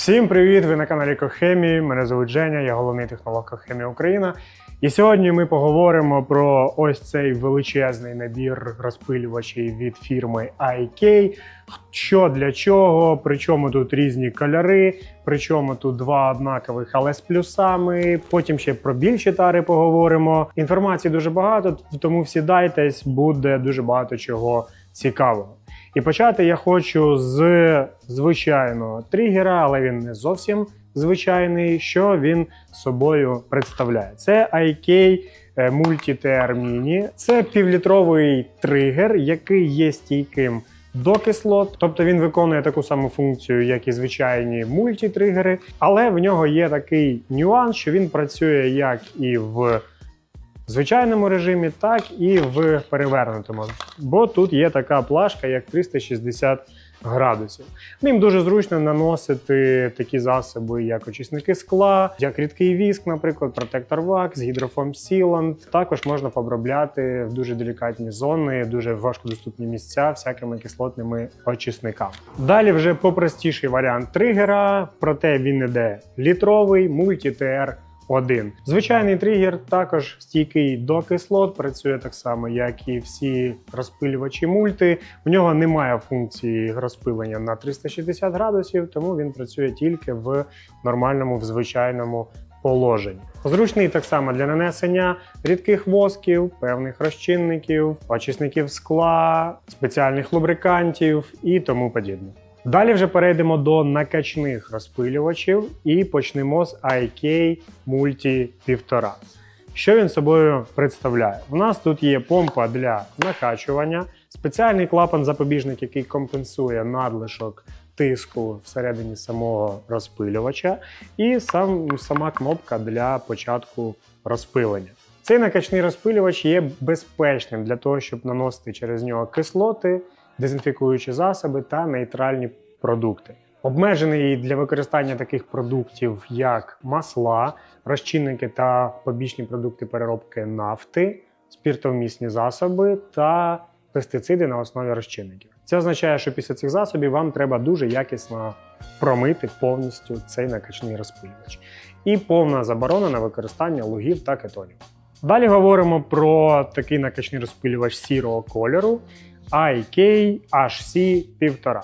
Всім привіт! Ви на каналі Кохемії. Мене звуть Женя, я головний технолог Кохемії Україна. І сьогодні ми поговоримо про ось цей величезний набір розпилювачів від фірми IK. Що для чого, причому тут різні кольори, причому тут два однакових, але з плюсами. Потім ще про більші тари поговоримо. Інформації дуже багато, тому всідайтесь, буде дуже багато чого цікавого. І почати я хочу з звичайного тригера, але він не зовсім звичайний. Що він собою представляє? Це IK Multi TR Mini. Це півлітровий тригер, який є стійким до кислот, тобто він виконує таку саму функцію, як і звичайні мультитригери, але в нього є такий нюанс, що він працює як і в звичайному режимі, так і в перевернутому. Бо тут є така плашка, як 360 градусів. Ним дуже зручно наносити такі засоби, як очисники скла, як рідкий віск, наприклад, протектор вакс, гідрофом сілант. Також можна пообробляти в дуже делікатні зони, дуже важкодоступні місця всякими кислотними очисниками. Далі вже попростіший варіант тригера, проте він іде літровий мульті-ТР 1. Звичайний тригер також стійкий до кислот, працює так само, як і всі розпилювачі мульти. В нього немає функції розпилення на 360 градусів, тому він працює тільки в нормальному, в звичайному положенні. Зручний так само для нанесення рідких восків, певних розчинників, очисників скла, спеціальних лубрикантів і тому подібне. Далі вже перейдемо до накачних розпилювачів і почнемо з IK Multi 1,5. Що він собою представляє? У нас тут є помпа для накачування, спеціальний клапан-запобіжник, який компенсує надлишок тиску всередині самого розпилювача, і сам, сама кнопка для початку розпилення. Цей накачний розпилювач є безпечним для того, щоб наносити через нього кислоти, дезінфікуючі засоби та нейтральні продукти. Обмежений для використання таких продуктів, як масла, розчинники та побічні продукти переробки нафти, спіртовмісні засоби та пестициди на основі розчинників. Це означає, що після цих засобів вам треба дуже якісно промити повністю цей накачний розпилювач. І повна заборона на використання лугів та кетонів. Далі говоримо про такий накачний розпилювач сірого кольору IK HC 1,5.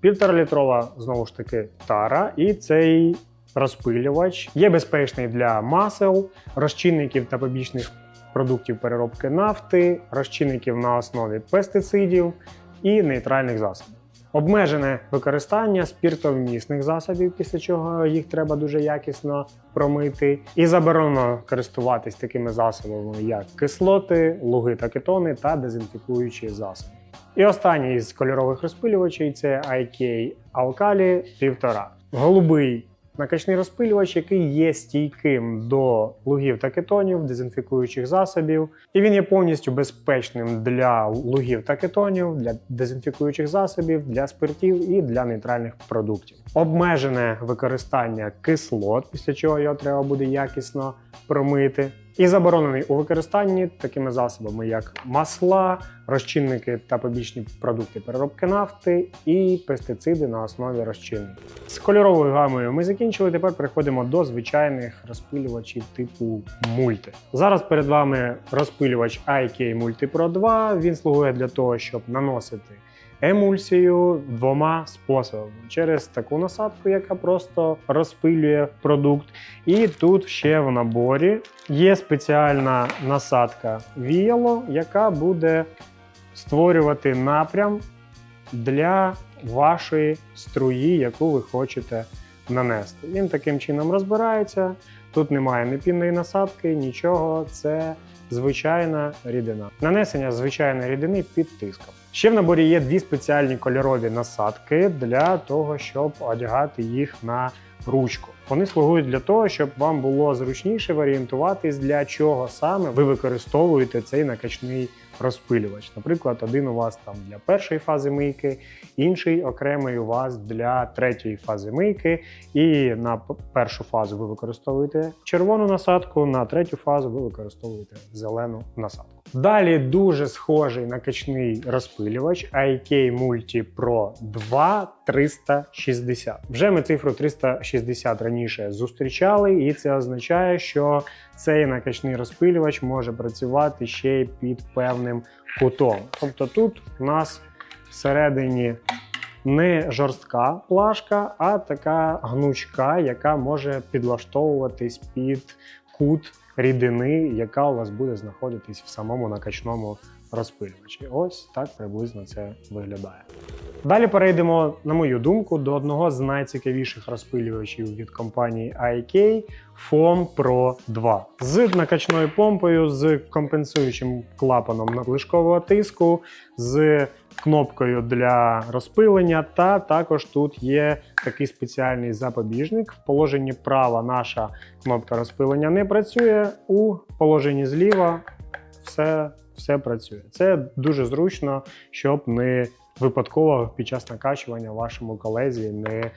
Півторалітрова знову ж таки тара, і цей розпилювач є безпечний для масел, розчинників та побічних продуктів переробки нафти, розчинників на основі пестицидів і нейтральних засобів. Обмежене використання спіртовмісних засобів, після чого їх треба дуже якісно промити, і заборонено користуватись такими засобами, як кислоти, луги та кетони та дезінфікуючі засоби. І останній з кольорових розпилювачів це IK Alkali 1,5. Голубий накачний розпилювач, який є стійким до лугів та кетонів, дезінфікуючих засобів, і він є повністю безпечним для лугів та кетонів, для дезінфікуючих засобів, для спиртів і для нейтральних продуктів. Обмежене використання кислот, після чого його треба буде якісно промити. І заборонений у використанні такими засобами, як масла, розчинники та побічні продукти переробки нафти і пестициди на основі розчинників. З кольоровою гамою ми закінчили. Тепер переходимо до звичайних розпилювачів типу мульти. Зараз перед вами розпилювач IK Multi Pro 2. Він слугує для того, щоб наносити емульсію двома способами: через таку насадку, яка просто розпилює продукт. І тут ще в наборі є спеціальна насадка віяло, яка буде створювати напрям для вашої струї, яку ви хочете нанести. Він таким чином розбирається. Тут немає ні пінної насадки, нічого. Це звичайна рідина. Нанесення звичайної рідини під тиском. Ще в наборі є дві спеціальні кольорові насадки для того, щоб одягати їх на ручку. Вони слугують для того, щоб вам було зручніше орієнтуватись, для чого саме ви використовуєте цей накачний розпилювач. Наприклад, один у вас там для першої фази мийки, інший окремий у вас для третьої фази мийки. І на першу фазу ви використовуєте червону насадку, на третю фазу ви використовуєте зелену насадку. Далі дуже схожий накачний розпилювач IK Multi Pro 2 360. Вже ми цифру 360 раніше зустрічали, і це означає, що цей накачний розпилювач може працювати ще й під певним кутом. Тобто тут у нас всередині не жорстка плашка, а така гнучка, яка може підлаштовуватись під кут рідини, яка у вас буде знаходитись в самому накачному розпилювачі. Ось так приблизно це виглядає. Далі перейдемо, на мою думку, до одного з найцікавіших розпилювачів від компанії IK Foam Pro 2 з накачною помпою, з компенсуючим клапаном надлишкового тиску, з кнопкою для розпилення, та також тут є такий спеціальний запобіжник. В положенні права наша кнопка розпилення не працює, у положенні зліва все, все працює. Це дуже зручно, щоб не випадково під час накачування вашому колезі не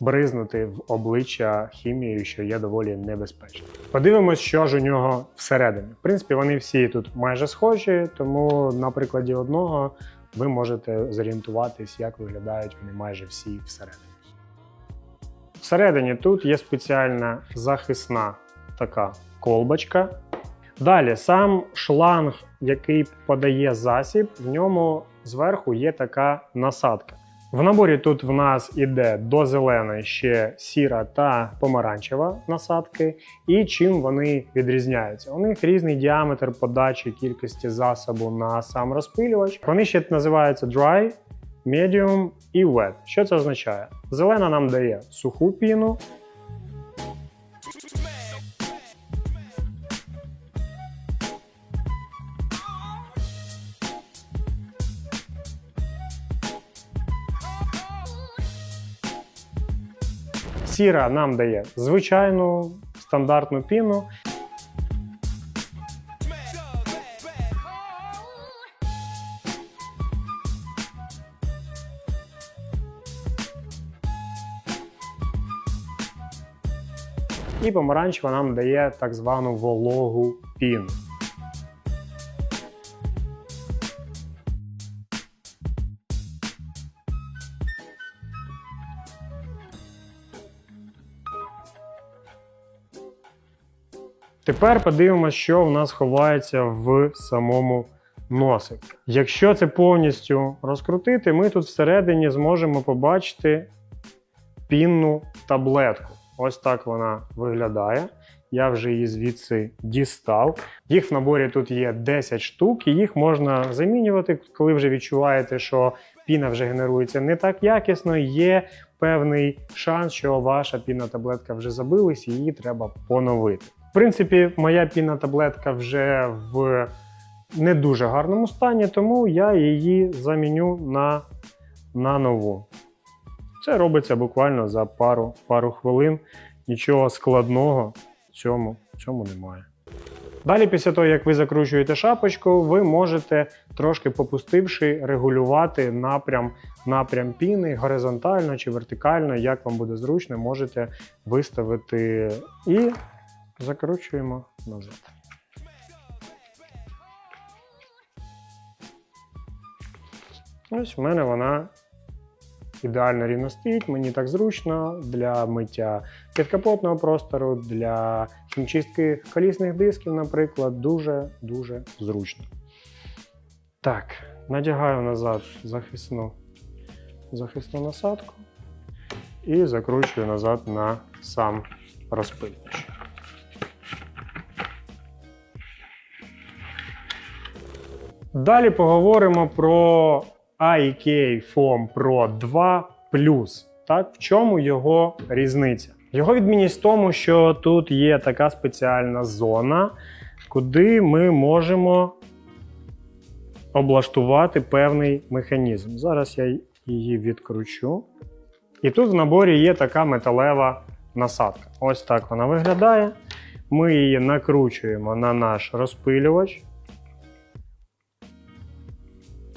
бризнути в обличчя хімією, що є доволі небезпечно. Подивимось, що ж у нього всередині. В принципі, вони всі тут майже схожі, тому на прикладі одного ви можете зорієнтуватись, як виглядають вони майже всі всередині. Всередині тут є спеціальна захисна така колбочка. Далі сам шланг, який подає засіб, в ньому зверху є така насадка. В наборі тут в нас іде до зеленої ще сіра та помаранчева насадки. І чим вони відрізняються? У них різний діаметр подачі кількості засобу на сам розпилювач. Вони ще називаються dry, medium і wet. Що це означає? Зелена нам дає суху піну. Сіра нам дає звичайну стандартну піну. І помаранчева нам дає так звану вологу піну. Тепер подивимося, що в нас ховається в самому носику. Якщо це повністю розкрутити, ми тут всередині зможемо побачити пінну таблетку. Ось так вона виглядає. Я вже її звідси дістав. Їх в наборі тут є 10 штук, і їх можна замінювати, коли вже відчуваєте, що піна вже генерується не так якісно. Є певний шанс, що ваша пінна таблетка вже забилась, і її треба поновити. В принципі, моя пінна таблетка вже в не дуже гарному стані, тому я її заміню на, на нову. Це робиться буквально за пару, пару хвилин. Нічого складного в цьому, в цьому немає. Далі, після того, як ви закручуєте шапочку, ви можете, трошки попустивши, регулювати напрям, напрям піни горизонтально чи вертикально, як вам буде зручно, можете виставити і закручуємо назад. Ось в мене вона ідеально рівно стоїть, мені так зручно для миття підкапотного простору, для хімчистки колісних дисків, наприклад, дуже-дуже зручно. Так, надягаю назад захисну, захисну насадку і закручую назад на сам розпилювач. Далі поговоримо про IK Foam Pro 2 Так, в чому його різниця? Його відмінність в тому, що тут є така спеціальна зона, куди ми можемо облаштувати певний механізм. Зараз я її відкручу. І тут в наборі є така металева насадка. Ось так вона виглядає. Ми її накручуємо на наш розпилювач.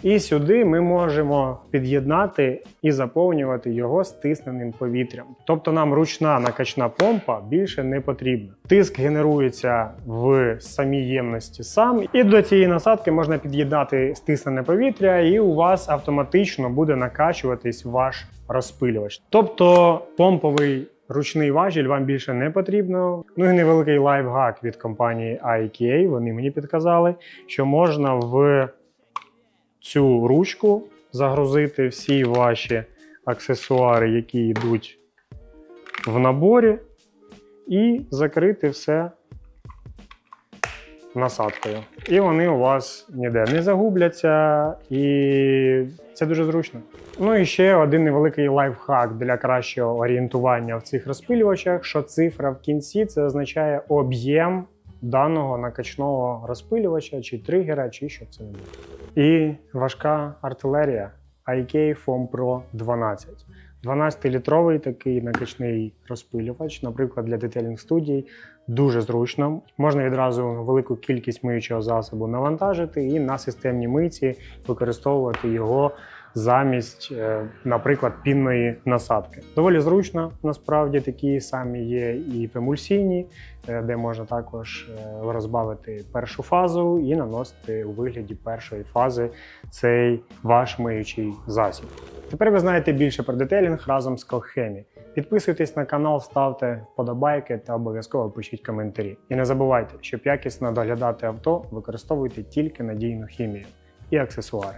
І сюди ми можемо під'єднати і заповнювати його стисненим повітрям. Тобто нам ручна накачна помпа більше не потрібна. Tиск генерується в самій ємності сам, і до цієї насадки можна під'єднати стиснене повітря, і у вас автоматично буде накачуватись ваш розпилювач. Тобто помповий ручний важіль вам більше не потрібно. Ну і невеликий лайфхак від компанії IKEA. Вони мені підказали, що можна в цю ручку загрузити всі ваші аксесуари, які йдуть в наборі, і закрити все насадкою. І вони у вас ніде не загубляться, і це дуже зручно. Ну і ще один невеликий лайфхак для кращого орієнтування в цих розпилювачах, що цифра в кінці це означає об'єм даного накачного розпилювача, чи тригера, чи що це не буде. І важка артилерія IK Foam Pro 12. 12-літровий такий накачний розпилювач, наприклад, для детелінг студій, дуже зручно. Можна відразу велику кількість миючого засобу навантажити і на системній мийці використовувати його замість, е, наприклад, пінної насадки. Доволі зручно, насправді такі самі є і в емульсійні, е, де можна також е, розбавити першу фазу і наносити у вигляді першої фази цей ваш миючий засіб. Тепер ви знаєте більше про детелінг разом з Колхемі. Підписуйтесь на канал, ставте вподобайки та обов'язково пишіть коментарі. І не забувайте, щоб якісно доглядати авто, використовуйте тільки надійну хімію і аксесуари.